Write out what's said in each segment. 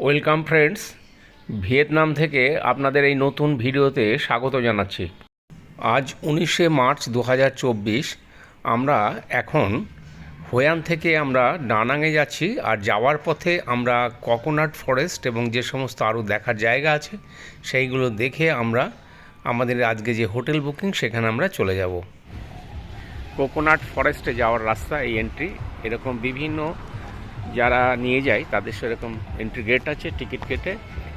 Welcome friends Vietnam থেকে আপনাদের এই নতুন ভিডিওতে স্বাগত জানাচ্ছি। আজ উনিশে মার্চ দু হাজার চব্বিশ, আমরা এখন হোয়ান থেকে আমরা ডানাঙে যাচ্ছি আর যাওয়ার পথে আমরা কোকোনাট ফরেস্ট এবং যে সমস্ত আরও দেখার জায়গা আছে, সেইগুলো দেখে আমরা আমাদের আজকে যে হোটেল বুকিং, সেখানে আমরা চলে যাব। কোকোনাট ফরেস্টে যাওয়ার রাস্তা, এই এন্ট্রি এরকম বিভিন্ন যারা নিয়ে যায়, তাদের সেরকম এন্ট্রি গেট আছে টিকিট কেটে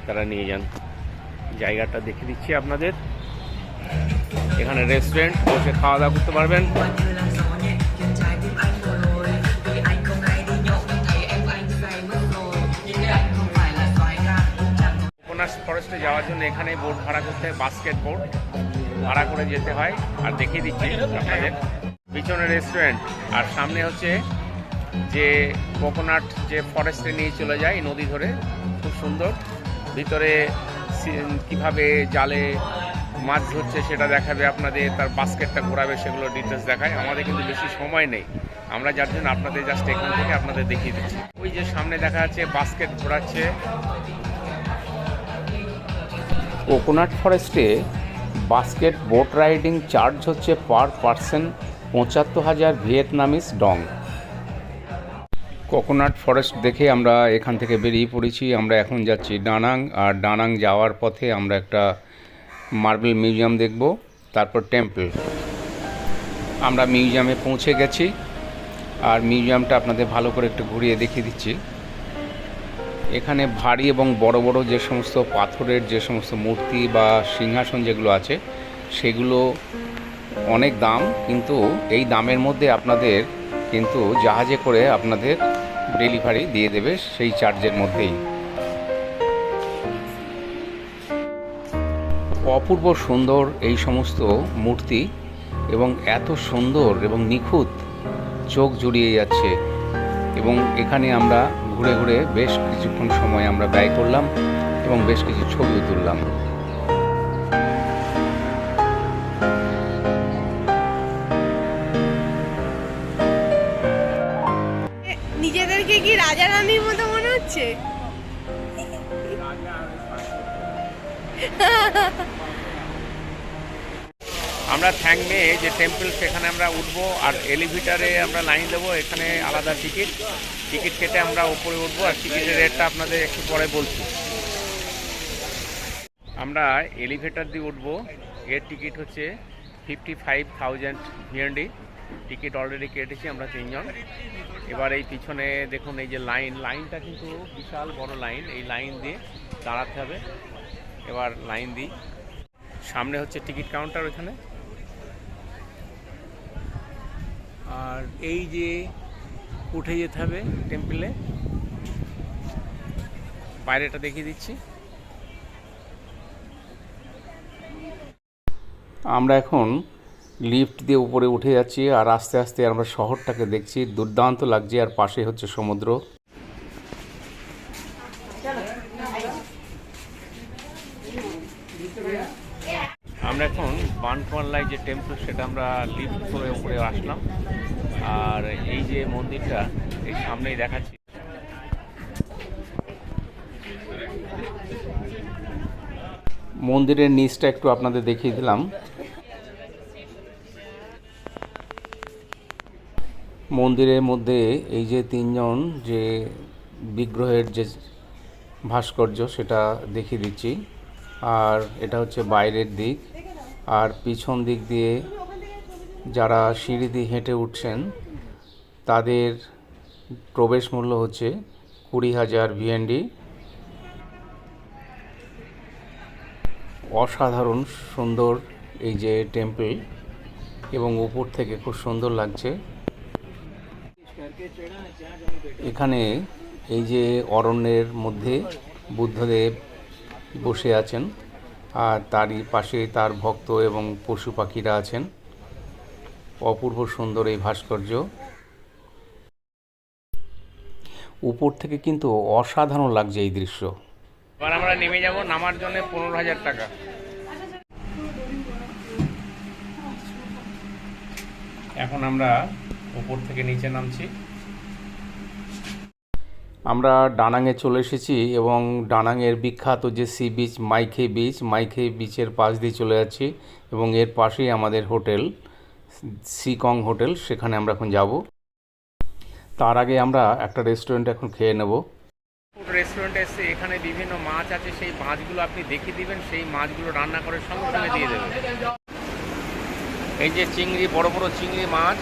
তারা নিয়ে যান। জায়গাটা দেখে দিচ্ছি আপনাদের। এখানে রেস্টুরেন্ট বসে খাওয়া দাওয়া করতে পারবেন। ফরেস্টে যাওয়ার জন্য এখানে বোট ভাড়া করতে হয় বাস্কেট বোর্ড ভাড়া করে যেতে হয়। আর দেখিয়ে দিচ্ছি আপনাদের। পিছনে রেস্টুরেন্ট আর সামনে হচ্ছে যে কোকোনাট যে ফরেস্টে নিয়ে চলে যায় নদী ধরে, খুব সুন্দর। ভিতরে কীভাবে জালে মাছ ধরছে সেটা দেখাবে আপনাদের, তার বাস্কেটটা ঘোরাবে সেগুলো ডিটেলস দেখায়। আমাদের কিন্তু বেশি সময় নেই। আমরা যার জন্য আপনাদের জাস্ট এখান থেকে আপনাদের দেখিয়ে দিচ্ছি। ওই যে সামনে দেখা যাচ্ছে বাস্কেট ঘোরাচ্ছে। কোকোনাট ফরেস্টে বাস্কেট বোট রাইডিং চার্জ হচ্ছে পার পার্সন পঁচাত্তর হাজার ভিয়েতনামিস ডং। কোকোনাট ফরেস্ট দেখে আমরা এখান থেকে বেরিয়ে পড়েছি। আমরা এখন যাচ্ছি ডানাং, আর ডানাং যাওয়ার পথে আমরা একটা মার্বেল মিউজিয়াম দেখব, তারপর টেম্পল। আমরা মিউজিয়ামে পৌঁছে গেছি, আর মিউজিয়ামটা আপনাদের ভালো করে একটু ঘুরিয়ে দেখিয়ে দিচ্ছি। এখানে ভারী এবং বড় বড় যে সমস্ত পাথরের যে সমস্ত মূর্তি বা সিংহাসন যেগুলো আছে, সেগুলো অনেক দাম, কিন্তু এই দামের মধ্যে আপনাদের কিন্তু জাহাজে করে আপনাদের ডেলিভারি দিয়ে দেবে সেই চার্জের মধ্যেই। অপূর্ব সুন্দর এই সমস্ত মূর্তি এবং এত সুন্দর এবং নিখুঁত চোখ জুড়িয়ে যাচ্ছে এবং এখানে আমরা ঘুরে ঘুরে বেশ কিছুক্ষণ সময় আমরা ব্যয় করলাম এবং বেশ কিছু ছবিও তুললাম। হচ্ছে আমরা থ্যাংমে যে টেম্পল সেখানে আমরা উঠবো আর এলিভেটারে আমরা লাইন দেবো, এখানে আলাদা টিকিট টিকিট কেটে আমরা উপরে উঠবো আর টিকিটের রেটটা আপনাদের একটু পরে বলছি। আমরা এলিভেটার দিয়ে উঠবো। এর টিকিট হচ্ছে fifty five thousand VND ticket already কেটেছি আমরা তিনজন। এবার এই পিছনে দেখুন, এই যে লাইন, লাইনটা কিন্তু বিশাল বড় লাইন, এই লাইন দিয়ে দাঁড়াতে হবে। এবার লাইন দিই। সামনে হচ্ছে টিকিট কাউন্টার ওখানে আর এই যে উঠে যেতে হবে টেম্পলে। বাইরেটা দেখিয়ে দিচ্ছি। আমরা এখন লিফট দিয়ে উপরে উঠে যাচ্ছি আর আস্তে আস্তে আমরা শহরটাকে দেখছি। দুর্দান্ত লাগছে আর পাশে হচ্ছে সমুদ্র। আমরা এখন বানপাল্লাই যে টেম্পল সেটা আমরা লিফট করে উপরে আসলাম। আর এই যে মন্দিরটা এই সামনেই দেখাচ্ছি। মন্দিরের নিচটা একটু আপনাদের দেখিয়ে দিলাম। মন্দিরের মধ্যে এই যে তিনজন যে বিগ্রহের যে ভাস্কর্য, সেটা দেখিয়ে দিচ্ছি। আর এটা হচ্ছে বাইরের দিক। আর পিছন দিক দিয়ে যারা সিঁড়ি দিয়ে হেঁটে উঠছেন, তাদের প্রবেশ মূল্য হচ্ছে কুড়ি হাজার ভিএনডি। অসাধারণ সুন্দর এই যে টেম্পল এবং উপর থেকে খুব সুন্দর লাগছে। এখানে এই যে অরণ্যের মধ্যে বুদ্ধদেব বসে আছেন আর তারই পাশে তার ভক্ত এবং পশু পাখিরা আছেন। অপূর্ব সুন্দর এই ভাস্কর্য। উপর থেকে কিন্তু অসাধারণ লাগছে এই দৃশ্য। আমরা নেমে যাব, নামার জন্য পনেরো হাজার টাকা। এখন আমরা উপর থেকে নিচে নামছি। আমরা ডানাংয়ে চলে এসেছি এবং ডানাংয়ের বিখ্যাত যে sea beach My Khe beach My Khe বিচের পাশ দিয়ে চলে যাচ্ছি এবং এর পাশেই আমাদের হোটেল সিকং হোটেল সেখানে আমরা এখন যাব। তার আগে আমরা একটা রেস্টুরেন্ট এখন খেয়ে নেব। রেস্টুরেন্টে এসে এখানে বিভিন্ন মাছ আছে সেই মাছগুলো আপনি দেখিয়ে দিবেন সেই মাছগুলো রান্না করে সঙ্গে সঙ্গে দিয়ে দেবেন। এই যে চিংড়ি বড় বড় চিংড়ি মাছ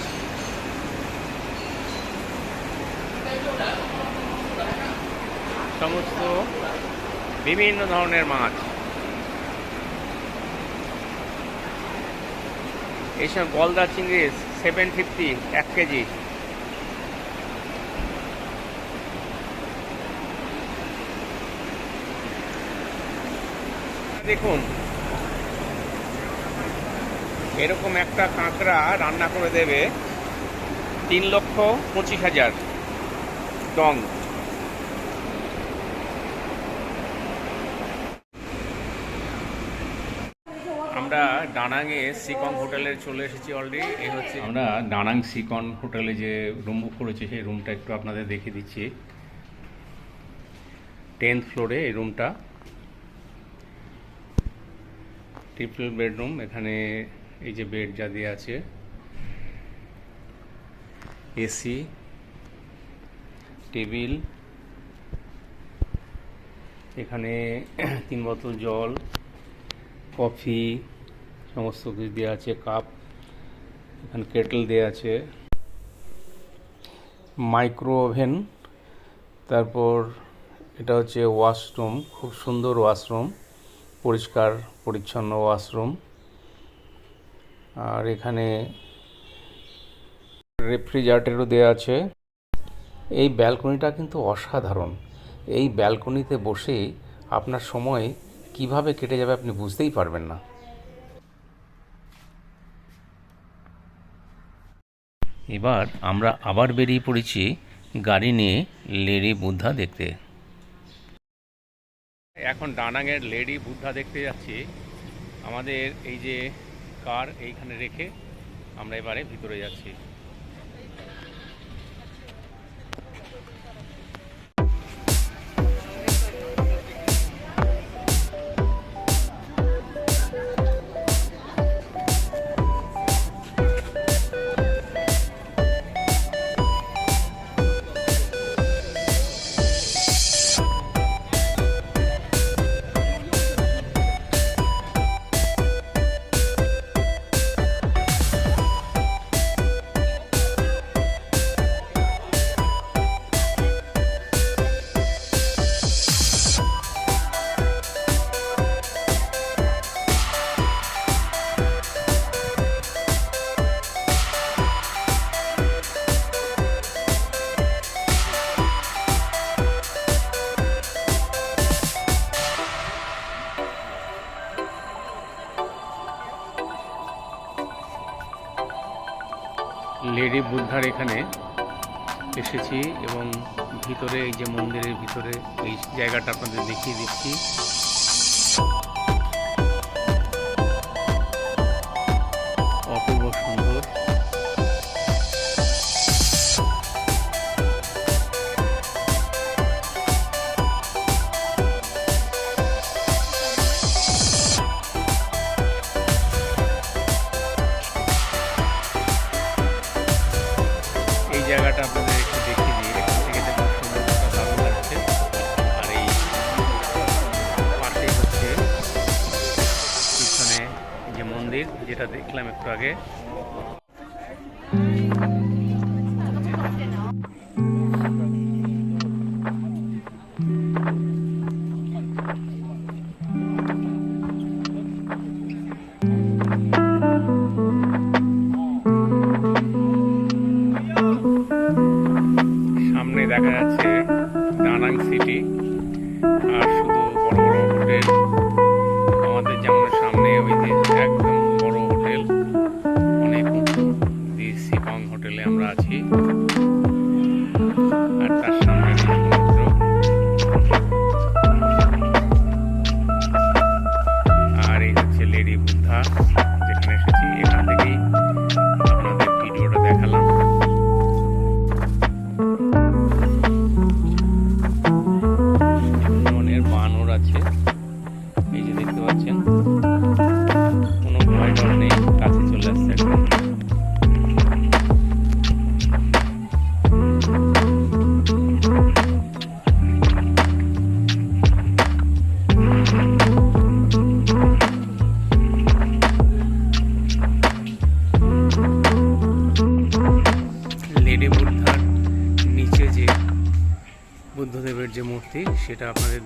সমস্ত বিভিন্ন ধরনের মাছ। এইসব গলদা চিংড়ি সেভেন ফিফটি এক কেজি। দেখুন, এরকম একটা কাঁকড়া রান্না করে দেবে তিন লক্ষ পঁচিশ হাজার। ডং আমরা ডানাংয়ে সিকন হোটেলে চলে এসেছি অলরেডি। এই হচ্ছে আমরা ডানাং সিকন হোটেলে যে রুম বুক করেছি, সেই রুমটা একটু আপনাদের দেখিয়ে দিচ্ছি। টেন্থ ফ্লোরে এই রুমটা। ট্রিপল বেডরুম, এখানে এই যে বেড যা দিয়ে আছে। এসি। টেবিল, এখানে তিন বোতল জল, কফি, সমস্ত কিছু দেওয়া আছে, কাপ, এখানে কেটল দেওয়া আছে, মাইক্রো ওভেন, তারপর এটা হচ্ছে ওয়াশরুম, খুব সুন্দর ওয়াশরুম, পরিষ্কার, পরিচ্ছন্ন ওয়াশরুম, আর এখানে রেফ্রিজারেটরও দেওয়া আছে। এই ব্যালকনিটা কিন্তু অসাধারণ। এই ব্যালকনিতে বসে আপনার সময় কীভাবে কেটে যাবে আপনি বুঝতেই পারবেন না। এবার আমরা আবার বেরিয়ে পড়েছি গাড়ি নিয়ে লেডি বুদ্ধা দেখতে। এখন ডানাঙের লেডি বুদ্ধা দেখতে যাচ্ছি। আমাদের এই যে কার এইখানে রেখে আমরা এবারে ভিতরে যাচ্ছি। লেডি বুদ্ধার এখানে এসেছি এবং ভিতরে এই যে মন্দিরের ভিতরে এই জায়গাটা আপনাদের দেখিয়ে দিচ্ছি। যেটা দেখলাম একটু আগে। সামনে দেখা যাচ্ছে আর শুধু বড় বড় হোটেল। আমাদের যেমন সামনে ওই যে একদম হোটেলে আমরা আছি।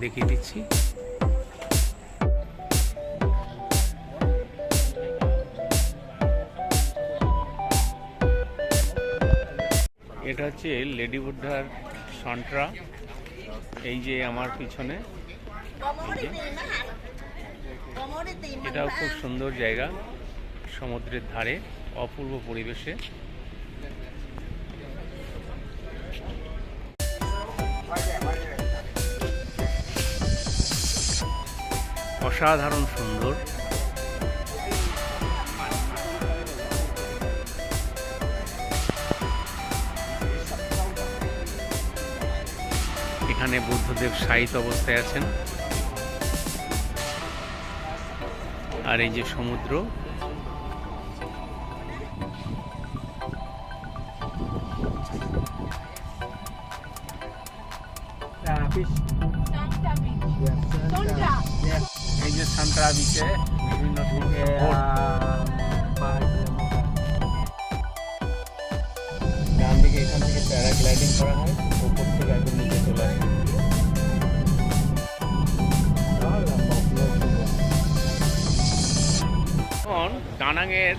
দেখিয়ে দিচ্ছি। এটা হচ্ছে লেডি বুদ্ধার সন্ট্রা। এই যে আমার পিছনে। এটাও খুব সুন্দর জায়গা সমুদ্রের ধারে, অপূর্ব পরিবেশে। অসাধারণ সুন্দর। এখানে বুদ্ধদেব শায়িত অবস্থায় আছেন। আর এই যে সমুদ্র। যে সান্ট্রা বিচে বিভিন্ন ধরনের ডান দিকে এখান থেকে প্যারাগ্লাইডিং করা হয় উপর থেকে একদম নিচে চলে আসে। এখন ডানাঙের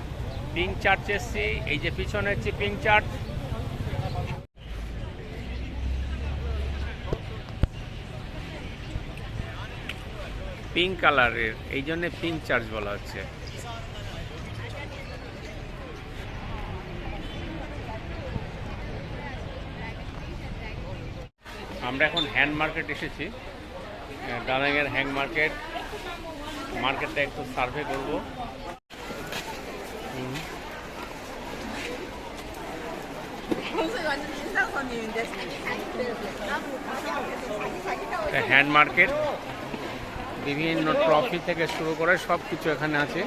পিঙ্ক চার্চ এসছি এই যে পিছনে হচ্ছে পিঙ্ক চার্চ পিঙ্ক কালারের এই জন্য পিঙ্ক চার্জ বলা হচ্ছে। আমরা এখন হ্যান্ড মার্কেট এসেছি। ডানাঙের হ্যান্ড মার্কেট মার্কেটটা একটু সার্ভে করব। হ্যান্ড মার্কেট বিভিন্ন ট্রফি থেকে শুরু করে সব কিছু এখানে আছে।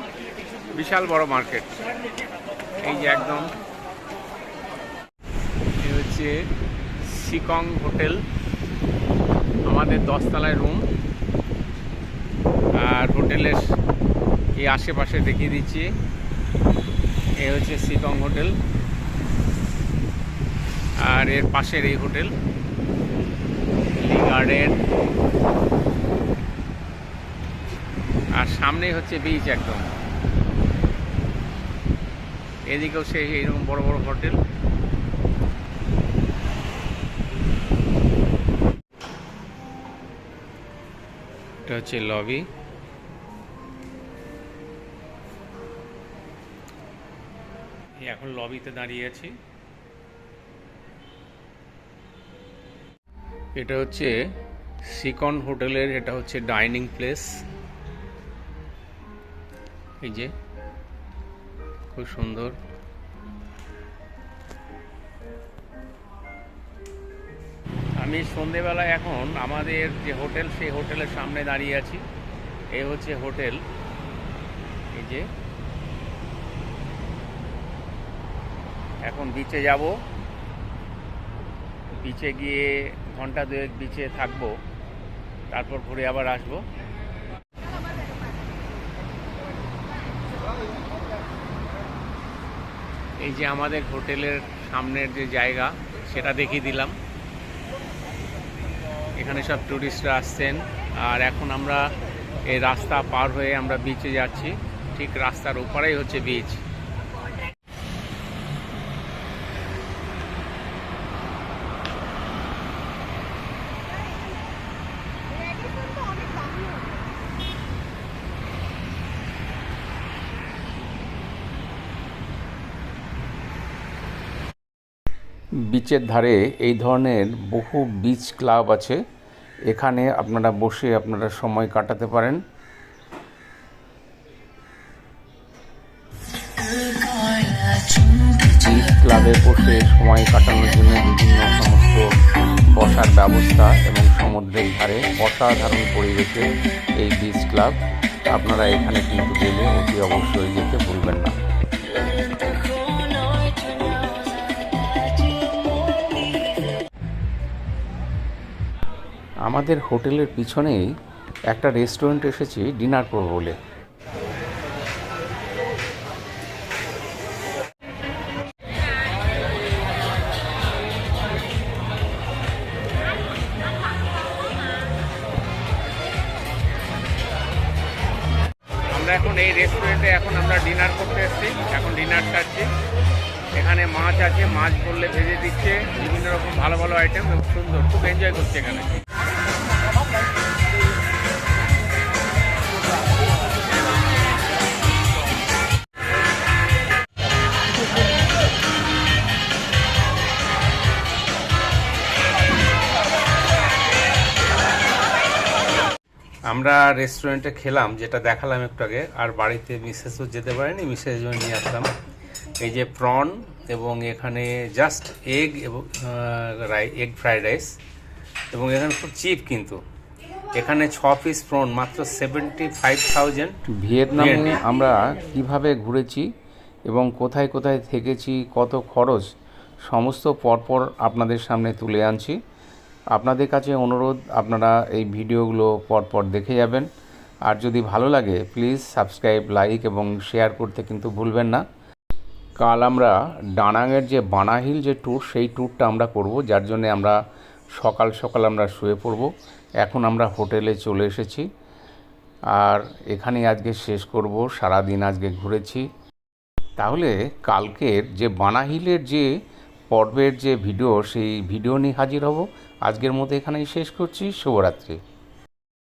বিশাল বড় মার্কেট এই যে একদম। হচ্ছে সিকং হোটেল। আমাদের দশতলায় রুম আর হোটেলের এই আশেপাশে দেখিয়ে দিচ্ছি। এ হচ্ছে সিকং হোটেল। আর এর পাশের এই হোটেল। লি গার্ডেন আর সামনেই হচ্ছে বিচ একদম। এদিকেও সেই এইরকম বড় বড় হোটেল। এটা হচ্ছে লবি এখন লবিতে দাঁড়িয়ে আছি। এটা হচ্ছে সিকন হোটেলের, এটা হচ্ছে ডাইনিং প্লেস এই যে, খুব সুন্দর। আমি সন্ধেবেলা এখন আমাদের যে হোটেল, সেই হোটেলের সামনে দাঁড়িয়ে আছি। এই হচ্ছে হোটেল। এই যে। এখন বিচে যাব। বিচে গিয়ে ঘণ্টা দুয়েক বিচে থাকব। তারপর ঘুরে আবার আসব। এই যে আমাদের হোটেলের সামনের যে জায়গা, সেটা দেখিয়ে দিলাম। এখানে সব ট্যুরিস্টরা আসছেন। আর এখন আমরা এই রাস্তা পার হয়ে আমরা বিচে যাচ্ছি। ঠিক রাস্তার ওপারেই হচ্ছে বিচ বিচের ধারে এই ধরনের বহু বিচ ক্লাব আছে। এখানে আপনারা বসে আপনারা সময় কাটাতে পারেন। ক্লাবে বসে সময় কাটানোর জন্য বিভিন্ন সমস্ত বসার ব্যবস্থা এবং সমুদ্রের ধারে অসাধারণ পরিবেশে এই বিচ ক্লাব আপনারা এখানে কিন্তু গেলে অতি অবশ্যই যেতে ভুলবেন না। আমাদের হোটেলের পিছনেই একটা রেস্টুরেন্ট এসেছি ডিনার করব বলে। আমরা এখন এই রেস্টুরেন্টে এখন আমরা ডিনার করতে এসেছি, এখন ডিনার খাচ্ছি এখানে মাছ আছে, মাছ বললে ভেজে দিচ্ছে, বিভিন্ন রকম ভালো ভালো আইটেম সুন্দর, খুব এনজয় করছে এখানে। আমরা রেস্টুরেন্টে খেলাম যেটা দেখালাম একটু আগে আর বাড়িতে মিসেসও যেতে পারেনি মিসেস নিয়ে আসলাম। এই যে প্রন এবং এখানে জাস্ট এগ এবং এগ ফ্রাইড রাইস এবং এখানে খুব চিপ কিন্তু। এখানে ছ পিস প্রন মাত্র সেভেন্টি ফাইভ থাউজেন্ড ভিয়েতনামে আমরা কীভাবে ঘুরেছি এবং কোথায় কোথায় থেকেছি কত খরচ সমস্ত পরপর আপনাদের সামনে তুলে আনছি। আপনাদের কাছে অনুরোধ, আপনারা এই ভিডিওগুলো পরপর দেখে যাবেন। আর যদি ভালো লাগে প্লিজ সাবস্ক্রাইব লাইক এবং শেয়ার করতে কিন্তু ভুলবেন না। কাল আমরা ডানাংয়ের যে বানাহিল যে ট্যুর সেই ট্যুরটা আমরা করব, যার জন্য আমরা সকাল সকাল আমরা শুয়ে পড়ব। এখন আমরা হোটেলে চলে এসেছি। আর এখানে আজকে শেষ করব সারা দিন আজকে ঘুরেছি। তাহলে কালকের যে বানাহিলের যে পর্বের যে ভিডিও সেই ভিডিও নিয়ে হাজির হব। আজকের মতো এখানেই শেষ করছি। শুভরাত্রি।